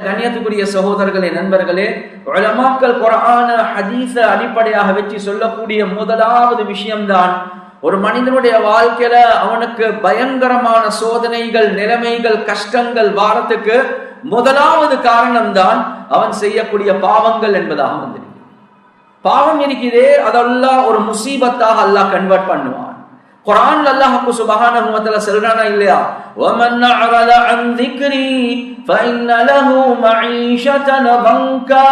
கண்ணியத்துக்குரிய சகோதரர்களே நண்பர்களே உலமாக்கள் குரான ஹதீஸ அடிப்படையாக வச்சு சொல்லக்கூடிய முதலாவது விஷயம்தான் ஒரு மனிதனுடைய வாழ்க்கையில அவனுக்கு பயங்கரமான சோதனைகள் நிலைமைகள் கஷ்டங்கள் வாரத்துக்கு முதலாவது காரணம்தான் அவன் செய்யக்கூடிய பாவங்கள் என்பதாக வந்திருக்கு பாவம் இருக்குதே அதெல்லாம் ஒரு முசீபத்தாக அல்லாஹ் கன்வெர்ட் பண்ணுவான். குரான் அல்லாஹுக்கு சுபஹானஹு வதஆல சொல்றானா இல்லையா? வமன் அஅரத அன் ذிக்ரி ஃபஇன்ன பங்கா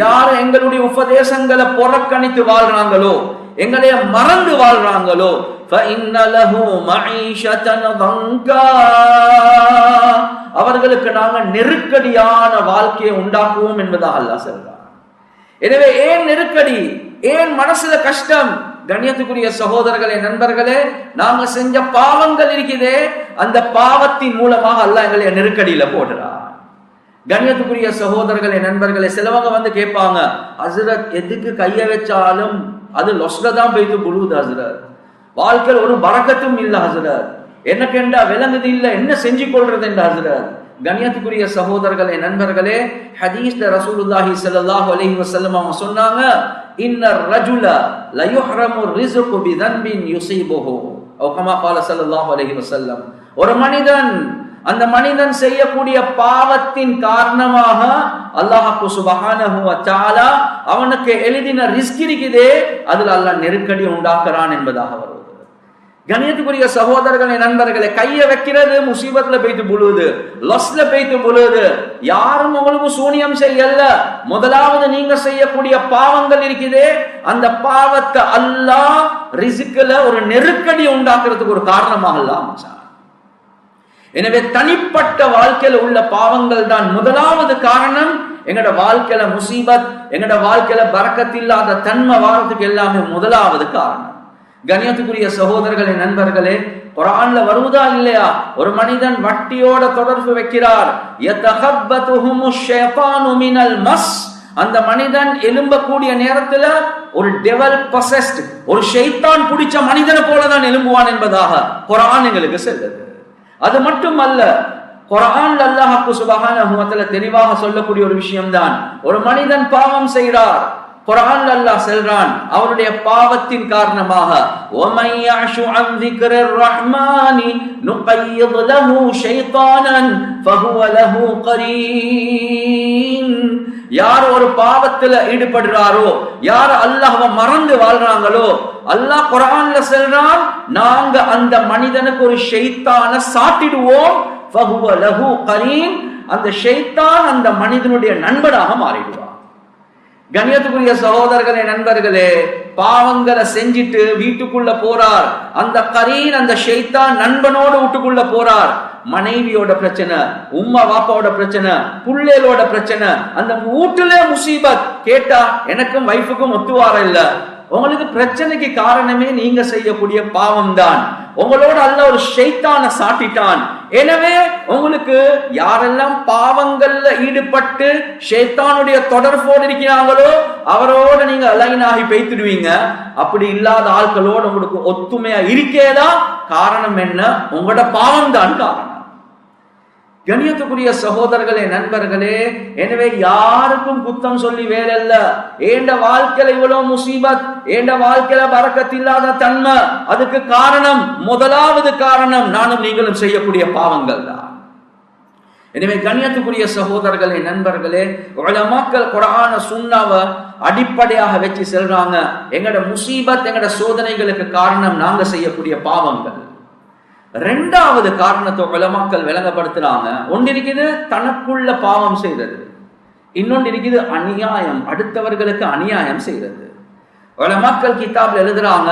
யார் எங்களுடைய உபதேசங்களை புறக்கணித்து வாழ்றாங்களோ எங்களைய மறந்து வாழ்றாங்களோ فإن له பங்கா அவர்களுக்கு நாங்கள் நெருக்கடியான வாழ்க்கையை உண்டாக்குவோம் என்பதா அல்லாஹ் சொல்றார் எனவே ஏன் நெருக்கடி? ஏன் மனசுல கஷ்டம்? கண்ணியத்துக்குரிய சகோதரர்களே நண்பர்களே நாங்க செஞ்ச பாவங்கள் இருக்குதே அந்த பாவத்தின் மூலமாக அல்ல எங்களை நெருக்கடியில போடுறா. கண்ணியத்துக்குரிய சகோதரர்களே நண்பர்களே சிலவங்க வந்து கேட்பாங்க ஹசரத் எதுக்கு கைய வச்சாலும் அது லொஸ்ல தான் போயிட்டு புழுவுது ஹசரத். வாழ்க்கையில் ஒரு பறக்கத்தும் இல்லை ஹசரத். என்ன கேண்டா விளங்குது இல்லை என்ன செஞ்சு கொள்றது என்று ஹசரத்? கண்ணியத்துக்குரிய சகோதரர்களே நண்பர்களே ஹதீஸ்ல ரசூலுல்லாஹி ஸல்லல்லாஹு அலைஹி வசல்லம் அவங்க சொன்னாங்க innar rajula la yuhramu rizqu bi dhanbin yusibuhu. அவு கமா கால சல்லாஹ் அலஹி வசல்லம் ஒரு மனிதன் அந்த மனிதன் செய்யக்கூடிய பாவத்தின் காரணமாக அல்லாஹாக்கு அச்சாலா அவனுக்கு எழுதின ரிஸ்க் இருக்குதே அதில் அல்லாஹ் நெருக்கடி உண்டாக்குறான் என்பதாக வரும். கணியத்துக்குரிய சகோதரர்களே நண்பர்களே கையை வைக்கிறது முசீபத்துல போயிட்டு புழுது. லொஸ்ல போயிட்டு புழுது. யாரும் உங்களுக்கு சூனியம் செய்யல. முதலாவது நீங்க செய்யக்கூடிய பாவங்கள் இருக்குதே அந்த பாவத்தை அல்லாஹ் ரிசுக்கில் ஒரு நெருக்கடி உண்டாக்குறதுக்கு ஒரு காரணமாக அல்லாஹ் எனவே தனிப்பட்ட வாழ்க்கையில உள்ள பாவங்கள் தான் முதலாவது காரணம். எங்கட வாழ்க்கையில முசீபத் எங்கட வாழ்க்கையில பறக்கத்தில்லாத தன்மை வாரத்துக்கு எல்லாமே முதலாவது காரணம். கணியத்துக்குரிய சகோதரர்களே நண்பர்களே குரான்ல வருவதா இல்லையா? ஒரு மனிதன் வட்டியோட தொடர்பு வைக்கிறார். மஸ். அந்த மனிதன் எலும்பக்கூடிய நேரத்துல ஒரு டெவல் பசஸ்ட் ஒரு ஷைத்தான் பிடிச்ச மனிதனை போலதான் எலும்புவான் என்பதாக குரான் எங்களுக்கு செல்லுது. அது மட்டும் அல்ல குரான் அல்லாஹ் சுபகான வ தெளிவாக சொல்லக்கூடிய ஒரு விஷயம்தான். ஒரு மனிதன் பாவம் செய்கிறார். குரான் அல்லாஹ் செல்றான் அவருடைய பாவத்தின் காரணமாக ஒமையாஷு அன் திக்ரர் ரஹ்மானி நுகையித் லஹு ஷைத்தானன் ஃபஹுவ லஹு கரீன். யார் ஒரு பாவத்துல ஈடுபடுறாரோ யார் அல்லாஹ மறந்து வாழ்றாங்களோ அல்லாஹ் குரான்ல செல்றான் நாங்க அந்த மனிதனுக்கு ஒரு ஷைத்தான சாட்டிடுவோம் ஃபஹுவ லஹு கரீன். அந்த ஷைத்தான் அந்த மனிதனுடைய நண்பனாக மாறிடுவார் கண்ணியத்துக்குரிய சகோதரர்களே நண்பர்களே பாவங்களை செஞ்சிட்டு வீட்டுக்குள்ள போறார். அந்த கரீன் அந்த ஷைத்தான் நண்பனோடு வீட்டுக்குள்ள போறார். மனைவியோட பிரச்சனை உம்மா வாப்பாவோட பிரச்சனை புள்ளேலோட பிரச்சனை அந்த வீட்டுல முசீபத். கேட்டா எனக்கும் வைஃபுக்கும் ஒத்துவார இல்ல. உங்களுக்கு பிரச்சனைக்கு காரணமே நீங்க செய்யக்கூடிய பாவம் தான் உங்களோட அல்ல ஒரு ஷெய்தான சாட்டிட்டான். எனவே உங்களுக்கு யாரெல்லாம் பாவங்கள்ல ஈடுபட்டு ஷைத்தானுடைய தொடர்போடு இருக்கிறாங்களோ அவரோட நீங்க அலைன் ஆகி பேய்த்துடுவீங்க. அப்படி இல்லாத ஆட்களோட உங்களுக்கு ஒத்துமையா இருக்கேதான் காரணம் என்ன? உங்களோட பாவம் தான் காரணம். கணியத்துக்குரிய சகோதரர்களே நண்பர்களே எனவே யாருக்கும் குத்தம் சொல்லி வேலைல்ல. ஏண்ட வாழ்க்கையில இவ்வளவு முசீபத் ஏண்ட வாழ்க்கையில பறக்கத்தில்லாத தன்மை அதுக்கு காரணம் முதலாவது காரணம் நானும் நீங்களும் செய்யக்கூடிய பாவங்கள் தான். எனவே கண்ணியத்துக்குரிய சகோதரர்களே நண்பர்களே மக்கள் குரான சுண்ணாவை அடிப்படையாக வச்சு செல்றாங்க. எங்கட முசீபத் எங்கட சோதனைகளுக்கு காரணம் நாங்க செய்யக்கூடிய பாவங்கள். ரெண்டாவது காரணத்தை உலமாக்கல் விளங்கப்படுத்துறாங்க. ஒன்று இருக்குது தனக்குள்ள பாவம் செய்தது. இன்னொன்று இருக்குது அநியாயம் அடுத்தவர்களுக்கு அநியாயம் செய்கிறது உலமாக்கல் கிதாப்ல எழுதுறாங்க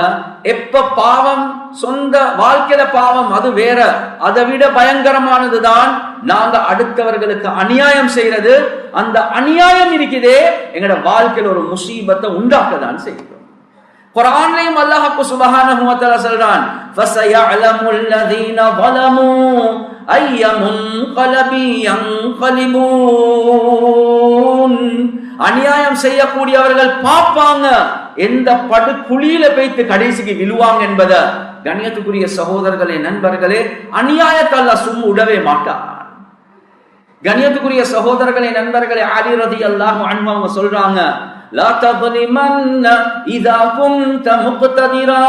எப்ப பாவம் சொந்த வாழ்க்கையில பாவம் அது வேற அதை விட பயங்கரமானது தான் நாங்க அடுத்தவர்களுக்கு அநியாயம் செய்யறது. அந்த அநியாயம் இருக்குதே எங்களோட வாழ்க்கையில ஒரு முசீபத்தை உண்டாக்க தான் செய்கிறோம் குர்ஆன்லயும் அல்லாஹ் சுப்ஹானஹு வ தஆலா சொல்றான் ஃபஸயஅலமுல் லதீன ظلموا ஐய முன்கலபி யன்கலிபூன் அநியாயம் செய்யக்கூடியவர்கள் பார்ப்பாங்க எந்த படு குழியில வைத்து கடைசிக்கு விழுவாங்க என்பத கண்ணியத்துக்குரிய சகோதரர்களே நண்பர்களே அநியாயத்தை அல்லாஹ் சும்மா விடவே மாட்டான் கணியத்துக்குரிய சகோதரர்களே நண்பர்களே ஆலி ரதி அல்லாஹ் அவங்க சொல்றாங்க لا تظلمن إذا كنت مقتدرا.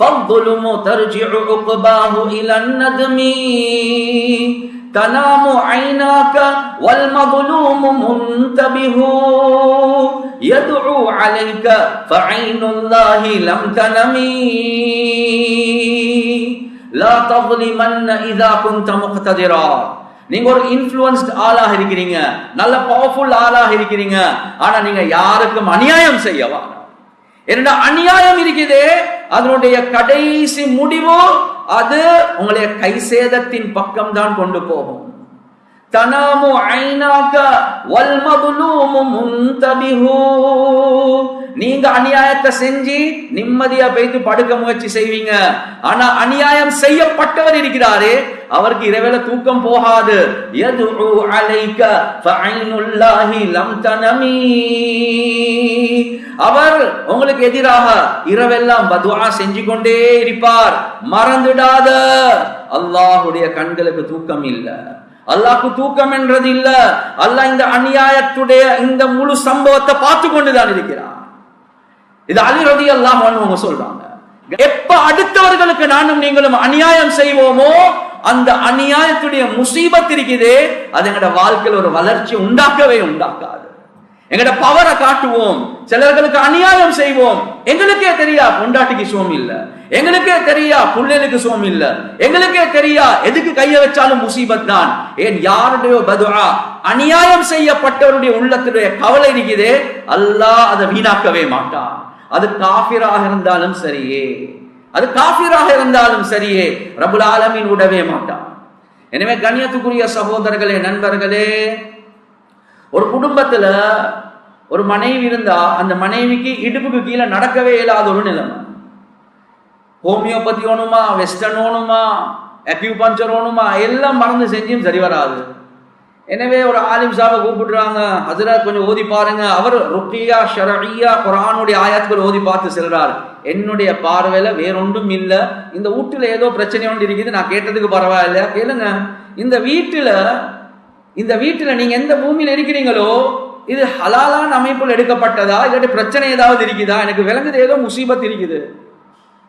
فالظلم ترجع عقباه إلى الندم. تنام عيناك والمظلوم منتبه. يدعو عليك فعين الله لم تنمي لا تظلمن إذا كنت مقتدرا. நீங்க ஒரு இன்ஃபுளுன்ஸ்ட் ஆளாக இருக்கிறீங்க. நல்ல பவர்ஃபுல் ஆளாக இருக்கிறீங்க. ஆனா நீங்க யாருக்கும் அநியாயம் செய்யவா என்னடா அநியாயம் இருக்குதே. அதனுடைய கடைசி முடிவு அது உங்களுடைய கை சேதத்தின் பக்கம் தான் கொண்டு போகும். தனாமு ஐநாக்க வல்மதுலூமு மதுலூமு நீங்க அநியாயத்தை செஞ்சு நிம்மதியா பெய்து படுக்க முயற்சி செய்வீங்க. ஆனா அநியாயம் செய்யப்பட்டவர் இருக்கிறாரே அவருக்கு இரவேல தூக்கம் போகாது. லம் அவர் உங்களுக்கு எதிராக இரவெல்லாம் பதுவா செஞ்சு கொண்டே இருப்பார். மறந்துடாத. அல்லாஹுடைய கண்களுக்கு தூக்கம் இல்லை. அல்லாக்கு தூக்கம் என்றது இல்ல. அல்லாஹ் இந்த அநியாயத்துடைய இந்த முழு சம்பவத்தை பார்த்து கொண்டுதான் இருக்கிறார் இது அலி ரதி அல்லாஹ் அவங்க சொல்றாங்க. எப்ப அடுத்தவர்களுக்கு நானும் நீங்களும் அநியாயம் செய்வோமோ அந்த அநியாயத்துடைய முசீபத் இருக்குதே அது எங்கட வாழ்க்கையில் ஒரு வளர்ச்சி உண்டாக்கவே உண்டாக்காது. எங்கட பவரை காட்டுவோம் சிலர்களுக்கு அநியாயம் செய்வோம். எங்களுக்கே தெரியா பொண்டாட்டிக்கு சோம் இல்ல? எங்களுக்கே தெரியா புள்ளைகளுக்கு சோம் இல்ல? எங்களுக்கே தெரியா எதுக்கு கைய வச்சாலும் முசீபத் தான்? ஏன் யாருடைய பதுவா அநியாயம் செய்யப்பட்டவருடைய உள்ளத்துடைய கவலை இருக்குதே அல்லாஹ் அதை வீணாக்கவே மாட்டான். அது காபிராக இருந்தாலும் சரியே. அது காபிராக இருந்தாலும் சரியே. ரபுல் ஆலமீன் விடவே மாட்டான். எனவே கண்ணியத்துக்குரிய சகோதரர்களே நண்பர்களே ஒரு குடும்பத்துல ஒரு மனைவி இருந்தா அந்த மனைவிக்கு இடுப்புக்கு கீழே நடக்கவே இயலாத ஒரு நிலைமை. ஹோமியோபதி ஓணுமா வெஸ்டர்ன் ஓணுமா அக்யூபஞ்சர் ஓணுமா எல்லாம் மறந்து செஞ்சும் சரி வராது. எனவே ஒரு ஆலிம் சாபை கூப்பிடுறாங்க. ஹசரத் கொஞ்சம் ஓதி பாருங்க. அவர் ருக்கியா ஷரஇயா குரானுடைய ஆயாத்துக்கள் ஓதி பார்த்து செல்றாரு. என்னுடைய பார்வையில வேறொன்றும் இல்லை. இந்த வீட்டுல ஏதோ பிரச்சனை ஒன்று இருக்குது. நான் கேட்டதுக்கு பரவாயில்ல கேளுங்க. இந்த வீட்டில் இந்த வீட்டில் நீங்க எந்த பூமியில் இருக்கிறீங்களோ இது ஹலாலான அமைப்பில் எடுக்கப்பட்டதா? இல்லாட்டி பிரச்சனை ஏதாவது இருக்குதா? எனக்கு விளங்குது. ஏதோ முசீபத் இருக்குது.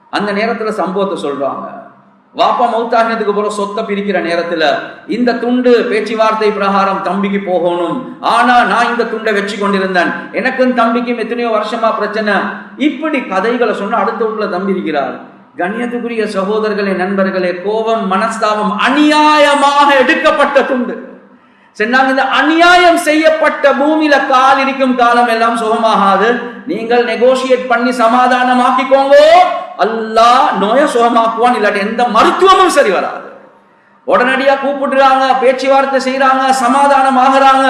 அந்த நேரத்தில் சம்பவத்தை சொல்றாங்க. வாப்பா மௌத்தாகினதுக்கு பிறகு சொத்தை பிரிக்கிற நேரத்துல இந்த துண்டு பேச்சுவார்த்தை பிரகாரம் தம்பிக்கு போகணும். ஆனா நான் இந்த துண்டை வச்சு கொண்டிருந்தேன். எனக்கும் தம்பிக்கும் எத்தனையோ வருஷமா பிரச்சனை. இப்படி கதைகளை சொன்னா அடுத்த வீட்டுல தம்பி இருக்கிறார். கண்ணியத்துக்குரிய சகோதரர்களே நண்பர்களே கோபம் மனஸ்தாபம் அநியாயமாக எடுக்கப்பட்ட துண்டு. சென்னாங்க இந்த அநியாயம் செய்யப்பட்ட பூமியில கால் இருக்கும் காலம் எல்லாம் சுகமாகாது. நீங்கள் நெகோசியேட் பண்ணி சமாதானமாக்கிக்கோங்க. அல்லா நோய சுகமாக்குவான் இல்லாட்டி எந்த மருத்துவமும் சரி வராது. உடனடியா கூப்பிடுறாங்க பேச்சுவார்த்தை செய்யறாங்க சமாதானம் ஆகுறாங்க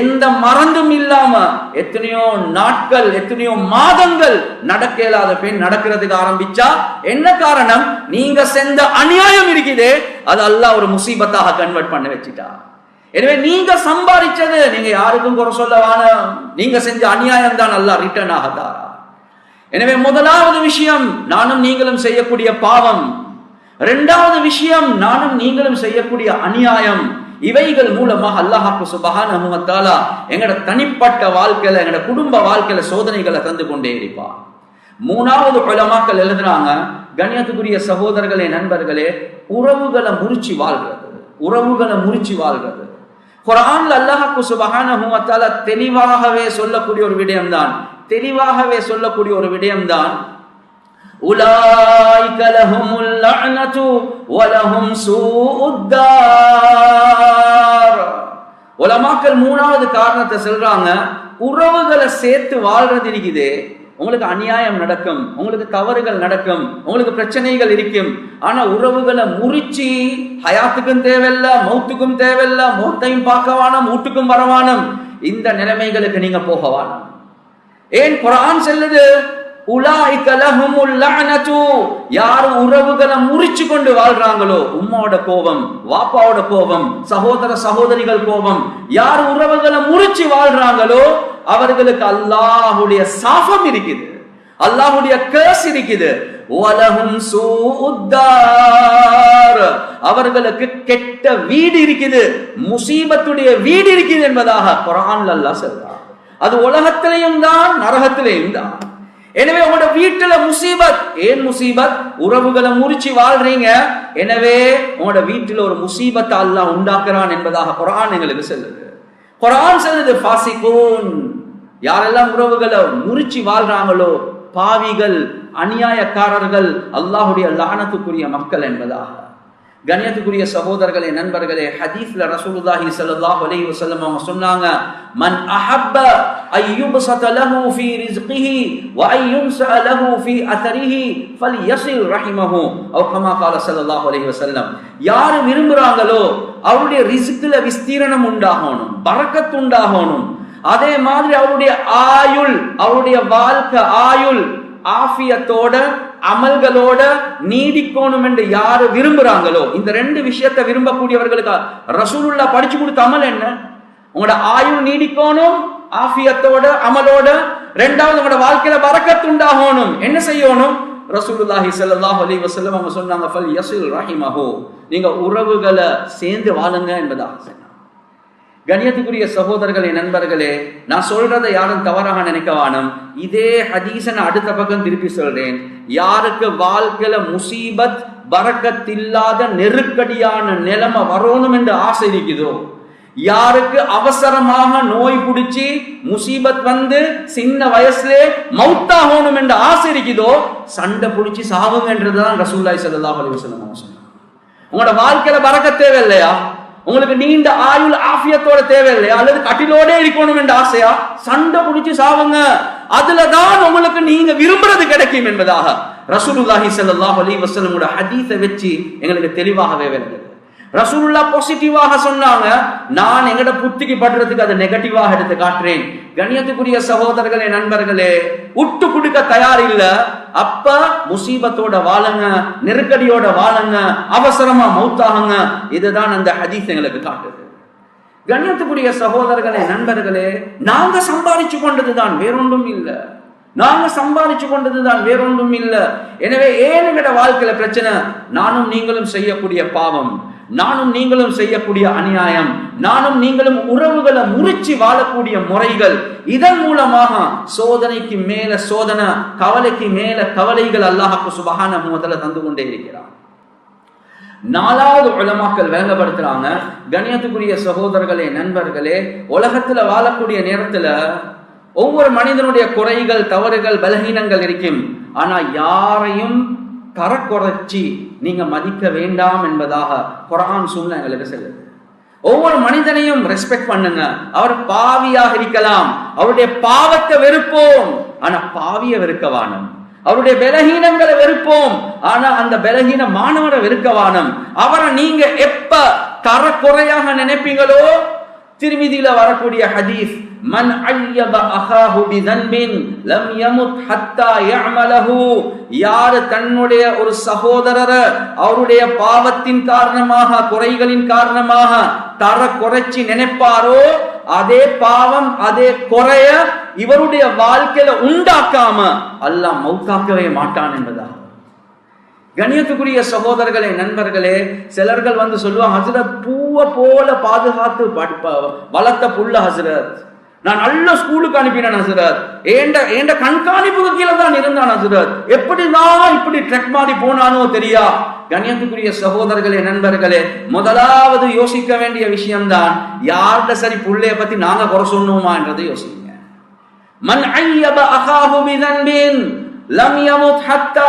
எந்த மறந்தும் இல்லாம எத்தனையோ நாட்கள் எத்தனையோ மாதங்கள் நடக்க இயலாத பெண் நடக்கிறதுக்கு ஆரம்பிச்சா என்ன காரணம்? நீங்க செஞ்ச அநியாயம் இருக்குதே அது அல்லாஹ் ஒரு முசீபத்தாக கன்வெர்ட் பண்ண வச்சுட்டா. எனவே நீங்க சம்பாதிச்சது நீங்க யாருக்கும் குறை சொல்ல வேணாம். நீங்க செஞ்ச அநியாயம் தான் நல்லா ரிட்டர்ன் ஆகதாரா எனவே முதலாவது விஷயம் நானும் நீங்களும் செய்யக்கூடிய பாவம். இரண்டாவது விஷயம் நானும் நீங்களும் செய்யக்கூடிய அநியாயம். இவைகள் மூலமாக அல்லாஹாக்கு சுபஹானஹு வ எங்கட தனிப்பட்ட வாழ்க்கையில எங்கட குடும்ப வாழ்க்கையில சோதனைகளை தந்து கொண்டே இருப்பார். மூணாவது குலமாக்கள் எழுதுறாங்க கண்ணியத்துக்குரிய சகோதரர்களே நண்பர்களே உறவுகளை முறிச்சு வாழ்கிறது. உறவுகளை முறிச்சு வாழ்கிறது. குரான்ல அல்லாஹாக்கு சுபஹானஹு தெளிவாகவே சொல்லக்கூடிய ஒரு விடயம்தான். தெளிவாகவே சொல்லக்கூடிய ஒரு விடயம்தான். உலாய்க லஹுமுல் லஅனது வ லஹும் சூஉத்தார் உலமாக்கள் மூணாவது காரணத்தை சொல்றாங்க உறவுகளை சேர்த்து வாழ்றது இருக்குது. உங்களுக்கு அநியாயம் நடக்கும் உங்களுக்கு தவறுகள் நடக்கும் உங்களுக்கு பிரச்சனைகள் இருக்கும். ஆனா உறவுகளை முறிச்சு ஹயாத்துக்கும் தேவையில்ல மௌத்துக்கும் தேவையில்ல மௌத்தையும் பார்க்கவானும் வீட்டுக்கும் வரவானம். இந்த நிலைமைகளுக்கு நீங்க போகவான் ஏன் குரான் செல்லுது? உலாய் லஹுமுல் யார் உறவுகளை முறிச்சு கொண்டு வாழ்றாங்களோ உம்மாவோட கோபம் வாப்பாவோட கோபம் சகோதர சகோதரிகள் கோபம் யார் உறவுகளை முறிச்சு வாழ்றாங்களோ அவர்களுக்கு அல்லாஹுடைய சாபம் இருக்குது. அல்லாஹுடைய கேஸ் இருக்குது. வலஹும் சூதார் அவர்களுக்கு கெட்ட வீடு இருக்குது. முசீபத்துடைய வீடு இருக்குது என்பதாக குரான் அல்லாஹ் சொல்றான். அது உலகத்திலையும் தான் நரகத்திலையும் தான். எனவே உங்களோட வீட்டுல முசீபத். ஏன் முசீபத்? உறவுகளை முறிச்சு வாழ்றீங்க. எனவே உங்களோட வீட்டுல ஒரு முசீபத்தை அல்லாஹ் உண்டாக்குறான் என்பதாக குரான் எங்களுக்கு சொல்லுது. குரான் சொல்லுது ஃபாசிகூன். யாரெல்லாம் உறவுகளை முறிச்சு வாழ்றாங்களோ பாவிகள் அநியாயக்காரர்கள் அல்லாஹுடைய லானத்துக்குரிய மக்கள் என்பதாக. கண்ணியத்துக்குரிய சகோதரர்களே நண்பர்களே ஹதீஃப்ல ரசூலுல்லாஹி ஸல்லல்லாஹு அலைஹி வஸல்லம் அவங்க சொன்னாங்க மன் அஹப்ப அய்யுப்சத லஹு ஃபி ரிஸ்கிஹி வ அய்யும்ஸ லஹு ஃபீ ஃபல் ஃபல்யஸில் ரஹிமஹு. அவ் கமா கால ஸல்லல்லாஹு அலைஹி வஸல்லம் யார் விரும்புறாங்களோ அவருடைய ரிஸ்க்ல விஸ்தீரணம் உண்டாகணும் பரக்கத் உண்டாகணும். அதே மாதிரி அவருடைய ஆயுள் அவருடைய வாழ்க்கை ஆயுள் ஆஃபியத்தோட அமல்களோட நீடிக்கணும் என்று யாரு விரும்புறாங்களோ இந்த ரெண்டு விஷயத்தை விரும்பக்கூடியவர்களுக்கு? ரசூலுல்லா படிச்சு கொடுத்த அமல் என்ன? உங்களோட ஆயுள் நீடிக்கணும் ஆஃபியத்தோட அமலோட ரெண்டாவது உங்களோட வாழ்க்கையில வரக்கத்து உண்டாகணும். என்ன செய்யணும்? ரசூலுல்லாஹி சல்லாஹ் அலி வசல்லம் அவங்க சொன்னாங்க ஃபல் யசுல் ரஹிமஹோ. நீங்க உறவுகளை சேர்ந்து வாழுங்க என்பதாக சொன்னாங்க. கணியத்துக்குரிய சகோதரர்களே நண்பர்களே நான் சொல்றதை யாரும் தவறாக நினைக்க வேணும் இதே ஹதீசன் அடுத்த பக்கம் திருப்பி சொல்றேன். யாருக்கு வாழ்க்கையில முசீபத் பறக்கத்தில்லாத நெருக்கடியான நிலைமை வரணும் என்று ஆசை இருக்குதோ? யாருக்கு அவசரமாக நோய் பிடிச்சி முசீபத் வந்து சின்ன வயசுல மவுத்தாகணும் என்று ஆசை இருக்குதோ? சண்டை பிடிச்சி சாவுங்கன்றதுதான் ரசூல்லாய் ஸல்லல்லாஹு அலைஹி வஸல்லம் சொன்னாங்க. உங்களோட வாழ்க்கையில பறக்க தேவை இல்லையா உங்களுக்கு நீண்ட ஆயுள் ஆஃபியத்தோட தேவையில்லையா அல்லது கட்டிலோட இருக்கணும் என்ற ஆசையா? சண்டை பிடிச்சு சாவுங்க. அதுல தான் உங்களுக்கு நீங்க விரும்புறது கிடைக்கும் என்பதாக ரசூலுல்லாஹி சல்லாஹ் அலி வசலமோட ஹதீஸை வச்சு எங்களுக்கு தெளிவாகவே வருது. ரசூலுல்லா பாசிட்டிவாக சொன்னாங்க. நான் எங்கட புத்திக்கு படுறதுக்கு அதை நெகட்டிவாக எடுத்து காட்டுறேன். கண்ணியத்துக்குரிய சகோதரர்களே நண்பர்களே விட்டு கொடுக்க தயார் இல்ல. அப்ப முசீபத்தோட வாழுங்க நெருக்கடியோட வாழுங்க அவசரமா மௌத்தாகுங்க. இதுதான் அந்த ஹதீஸ் எங்களுக்கு காட்டுது. கண்ணியத்துக்குரிய சகோதரர்களே நண்பர்களே நாங்க சம்பாதிச்சு கொண்டதுதான் வேறொன்றும் இல்லை. நாங்க சம்பாதிச்சு கொண்டதுதான் வேறொன்றும் இல்லை. எனவே ஏன் எங்கட வாழ்க்கையில பிரச்சனை? நானும் நீங்களும் செய்யக்கூடிய பாவம். நானும் நீங்களும் செய்யக்கூடிய அநியாயம். நானும் நீங்களும் உறவுகளை முறிச்சு வாழக்கூடிய முறைகள். இதன் மூலமாக சோதனைக்கு மேல சோதனை கவலைக்கு மேல கவலைகள் அல்லாஹாக்கு சுபகான முதல்ல தந்து கொண்டே இருக்கிறார். நாலாவது உலமாக்கள் விளங்கப்படுத்துறாங்க கணியத்துக்குரிய சகோதரர்களே நண்பர்களே உலகத்துல வாழக்கூடிய நேரத்துல ஒவ்வொரு மனிதனுடைய குறைகள் தவறுகள் பலகீனங்கள் இருக்கும். ஆனா யாரையும் தரக்குறைச்சி நீங்க மதிக்க வேண்டாம் என்பதாக குரான் சூழ்நிலை எங்களுக்கு சொல்லுது. ஒவ்வொரு மனிதனையும் ரெஸ்பெக்ட் பண்ணுங்க. அவர் பாவியாக இருக்கலாம். அவருடைய பாவத்தை வெறுப்போம். ஆனா பாவிய வெறுக்கவானம் அவருடைய பலகீனங்களை வெறுப்போம். ஆனா அந்த பலகீன மாணவரை வெறுக்கவானம் அவரை நீங்க எப்ப தரக்குறையாக நினைப்பீங்களோ திருமிதியில வரக்கூடிய ஹதீஸ் மன் عيب அஹாஹு بذنب லம் يمت ஹத்தா يعمله யார் தன்னுடைய ஒரு சகோதரர் அவருடைய பாவத்தின் காரணமாக குறைகளின் காரணமாக தர குறைச்சி நினைப்பாரோ அதே பாவம் அதே குறைய இவருடைய வாழ்க்கையில உண்டாக்காம அல்லாஹ் மௌத்தாக்கவே மாட்டான் என்பதா கணியத்துக்குரிய சகோதரர்களே நண்பர்களே சிலர்கள் வந்து சொல்லுவாங்க ஹசரத் பூவை போல பாதுகாத்து வளர்த்த புள்ள ஹசரத் நான் நல்ல ஸ்கூலுக்கு அனுப்பினேன் ஹசரத் ஏண்ட ஏண்ட கண்காணிப்புக்கு கீழே தான் இருந்தான் ஹசரத் எப்படிதான் இப்படி ட்ரெக் மாறி போனானோ தெரியா? கண்ணியத்துக்குரிய சகோதரர்களே நண்பர்களே முதலாவது யோசிக்க வேண்டிய விஷயம்தான் யார்கிட்ட சரி புள்ளைய பத்தி நாங்க குறை சொன்னோமான்றதை யோசிங்க. மன் ஐயப அகாஹு பிதன்பின் லம் யமுத் ஹத்தா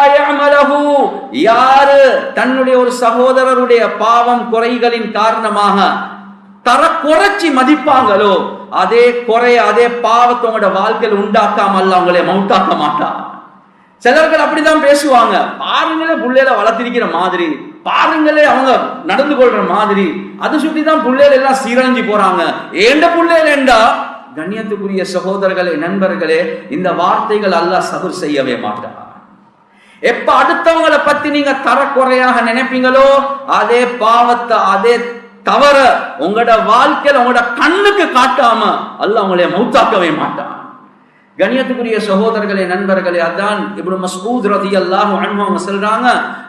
யாரு தன்னுடைய ஒரு சகோதரருடைய பாவம் குறைகளின் காரணமாக தர குறைச்சி மதிப்பாங்களோ அதே குறைய அதே பாவத்தை உங்களோட வாழ்க்கையில் உண்டாக்காம அல்ல அவங்களே மவுட்டாக்க மாட்டான் சிலர்கள் அப்படிதான் பேசுவாங்க. பாருங்களே புள்ளையில வளர்த்திருக்கிற மாதிரி. பாருங்களே அவங்க நடந்து கொள்ற மாதிரி. அதை சுற்றி தான் புள்ளையில எல்லாம் சீரழிஞ்சு போறாங்க. ஏண்ட புள்ளையில ஏண்டா? கண்ணியத்துக்குரிய சகோதரர்களே நண்பர்களே இந்த வார்த்தைகள் அல்லாஹ் சபர் செய்யவே மாட்டார் எப்ப அடுத்தவங்களை பத்தி நீங்க தரக்குறையாக நினைப்பீங்களோ அதே பாவத்தை அதே தவற உங்களோட வாழ்க்கையில உங்களோட கண்ணுக்கு காட்டாம அல்ல உங்களை மௌத்தாக்கவே மாட்டான். கணியத்துக்குரிய சகோதரர்களே நண்பர்களே அதான் இப்படி மஸ்ஊத் ரதி அன்ஹு அவங்க சொல்றாங்க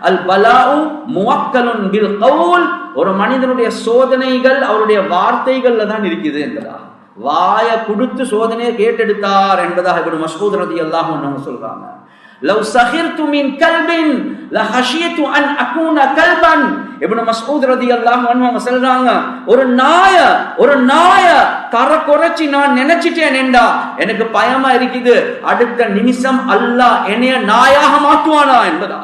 அல் பலாவும் முவக்கலுன் பில் கவுல். ஒரு மனிதனுடைய சோதனைகள் அவருடைய வார்த்தைகள்ல தான் இருக்குது என்பதா வாயை கொடுத்து சோதனையை கேட்டெடுத்தார் என்பதாக இப்படி மஸ்ஊத் ரதி அன்ஹு அவங்க சொல்றாங்க. லவ் சஹிர்து மின் கல்பின் லஹஷியது அன் அகூன கல்பன் இப்னு மஸ்ஊத் ரலியல்லாஹு அன்ஹு அவங்க சொல்றாங்க ஒரு நாய ஒரு நாய தர குறைச்சி நான் நினைச்சிட்டேன் என்றா எனக்கு பயமா இருக்குது. அடுத்த நிமிஷம் அல்லாஹ் என்னைய நாயாக மாற்றுவானா என்பதா?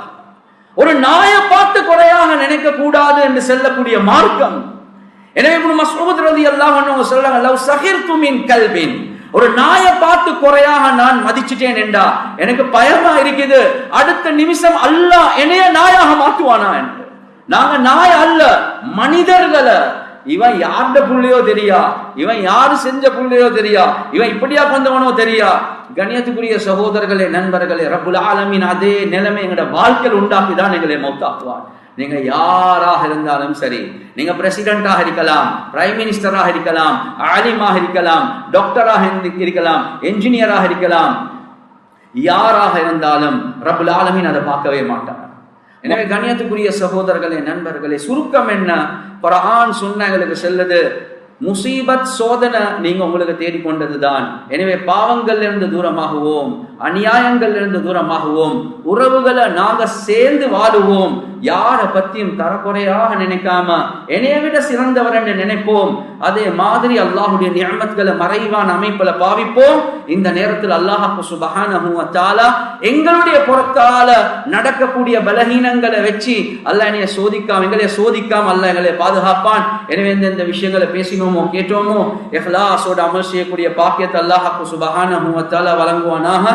ஒரு நாயை பார்த்து குறையாக நினைக்க கூடாது என்று சொல்லக்கூடிய மார்க்கம். எனவே இப்னு மஸ்ஊத் ரலியல்லாஹு அன்ஹு சொல்றாங்க லவ் சஹிர்து மின் கல்பின் ஒரு நாயை பார்த்து குறையாக நான் மதிச்சிட்டேன் என்றா? எனக்கு பயமா இருக்குது. அடுத்த நிமிஷம் அல்ல என்னைய நாயாக மாற்றுவானா என்று. நாங்க நாய் அல்ல மனிதர்களை. இவன் யார்ட புள்ளையோ தெரியா? இவன் யாரு செஞ்ச புள்ளையோ தெரியா? இவன் இப்படியா கொண்டவனோ தெரியா? கணியத்துக்குரிய சகோதரர்களே நண்பர்களே ரபுல் ஆலமின் அதே நிலைமை எங்களோட வாழ்க்கையில் உண்டாக்கிதான் எங்களை மௌத்தாக்குவான். நீங்க யாராக இருந்தாலும் சரி நீங்க பிரசிடென்டாக இருக்கலாம் பிரைம் மினிஸ்டராக இருக்கலாம் ஆலிமாக இருக்கலாம் டாக்டராக இருக்கலாம் என்ஜினியராக இருக்கலாம். யாராக இருந்தாலும் ரபுல் ஆலமின் அதை பார்க்கவே மாட்டான் எனவே கண்ணியத்துக்குரிய சகோதரர்களே நண்பர்களே சுருக்கம் என்ன? பரஹான் சொன்னங்களுக்கு செல்லது. செல்லுது முசீபத் சோதனை நீங்க உங்களுக்கு தேடிக்கொண்டதுதான். எனவே பாவங்கள்ல இருந்து தூரமாகுவோம் அநியாயங்கள்ல இருந்து தூரமாகுவோம் உறவுகளை நாங்க சேர்ந்து வாழுவோம். யாரை பத்தியும் தரக்குறையாக நினைக்காம என்னைய விட சிறந்தவர் என்று நினைப்போம். அதே மாதிரி அல்லாஹுடைய நியமத்களை மறைவான அமைப்புல பாவிப்போம். இந்த நேரத்தில் அல்லாஹு சுபகான எங்களுடைய புறத்தால நடக்கக்கூடிய பலகீனங்களை வச்சு அல்லாஹ் என்னைய சோதிக்காம எங்களை சோதிக்காம அல்ல எங்களை பாதுகாப்பான். எனவே இந்த விஷயங்களை பேசினோமோ கேட்டோமோ இஹ்லாஸோட அமல் செய்யக்கூடிய பாக்கியத்தை அல்லாஹு சுபகான வழங்குவானாக.